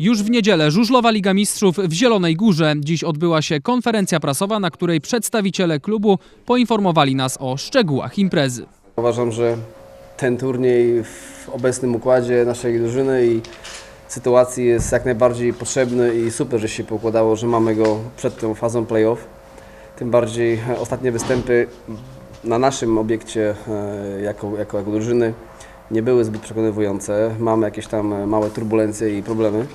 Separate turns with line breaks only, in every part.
Już w niedzielę Żużlowa Liga Mistrzów w Zielonej Górze. Dziś odbyła się konferencja prasowa, na której przedstawiciele klubu poinformowali nas o szczegółach imprezy.
Uważam, że ten turniej w obecnym układzie naszej drużyny i sytuacji jest jak najbardziej potrzebny i super, że się pokładało, że mamy go przed tą fazą playoff. Tym bardziej ostatnie występy na naszym obiekcie e, jako, jako, jako drużyny nie były zbyt przekonywujące. Mamy jakieś tam małe turbulencje i problemy.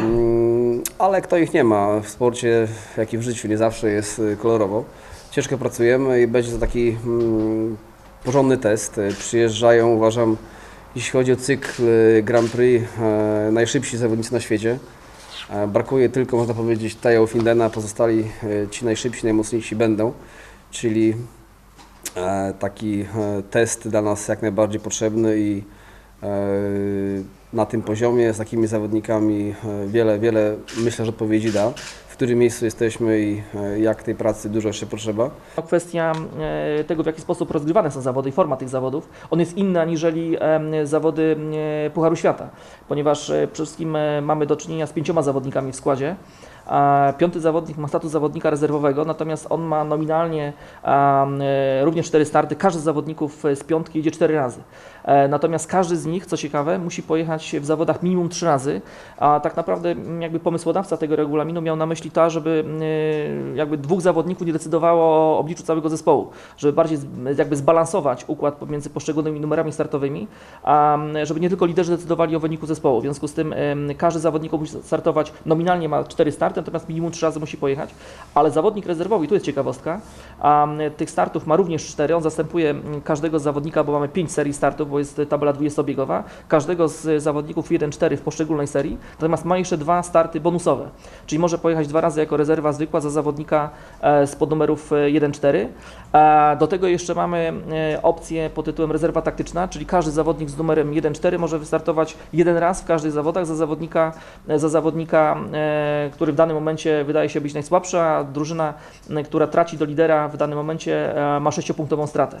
Mm, Ale kto ich nie ma w sporcie, jak i w życiu, nie zawsze jest y, kolorowo. Ciężko pracujemy i będzie to taki mm, porządny test. Y, Przyjeżdżają, uważam, jeśli chodzi o cykl Grand Prix, e, najszybsi zawodnicy na świecie. E, Brakuje tylko, można powiedzieć, Teo Findena, pozostali e, ci najszybsi, najmocniejsi będą, czyli e, taki e, test dla nas jak najbardziej potrzebny i e, na tym poziomie z takimi zawodnikami e, wiele, wiele myślę, że odpowiedzi da, w którym miejscu jesteśmy i e, jak tej pracy dużo jeszcze potrzeba.
Kwestia e, tego, w jaki sposób rozgrywane są zawody i format tych zawodów, on jest inny aniżeli zawody e, Pucharu Świata, ponieważ e, przede wszystkim e, mamy do czynienia z pięcioma zawodnikami w składzie. Piąty zawodnik ma status zawodnika rezerwowego, natomiast on ma nominalnie e, również cztery starty. Każdy z zawodników e, z piątki jedzie cztery razy. E, Natomiast każdy z nich, co ciekawe, musi pojechać w zawodach minimum trzy razy, a tak naprawdę m, jakby pomysłodawca tego regulaminu miał na myśli to, żeby y, jakby dwóch zawodników nie decydowało o obliczu całego zespołu, żeby bardziej z- jakby zbalansować układ pomiędzy poszczególnymi numerami startowymi, żeby nie tylko liderzy decydowali o wyniku zespołu. W związku z tym ym, każdy zawodnik musi startować, nominalnie ma cztery starty, natomiast minimum trzy razy musi pojechać, ale zawodnik rezerwowy, tu jest ciekawostka, tych startów ma również cztery, on zastępuje każdego zawodnika, bo mamy pięć serii startów, bo jest tabela 20-biegowa, każdego z zawodników 1-4 w poszczególnej serii, natomiast ma jeszcze dwa starty bonusowe, czyli może pojechać dwa razy jako rezerwa zwykła za zawodnika e, z podnumerów e, 1-4. A Do tego jeszcze mamy e, opcję pod tytułem rezerwa taktyczna, czyli każdy zawodnik z numerem 1-4 może wystartować jeden raz w każdych zawodach za zawodnika, e, za zawodnika, e, który w danym momencie wydaje się być najsłabszy, a drużyna, która traci do lidera w danym momencie e, ma 6-punktową stratę.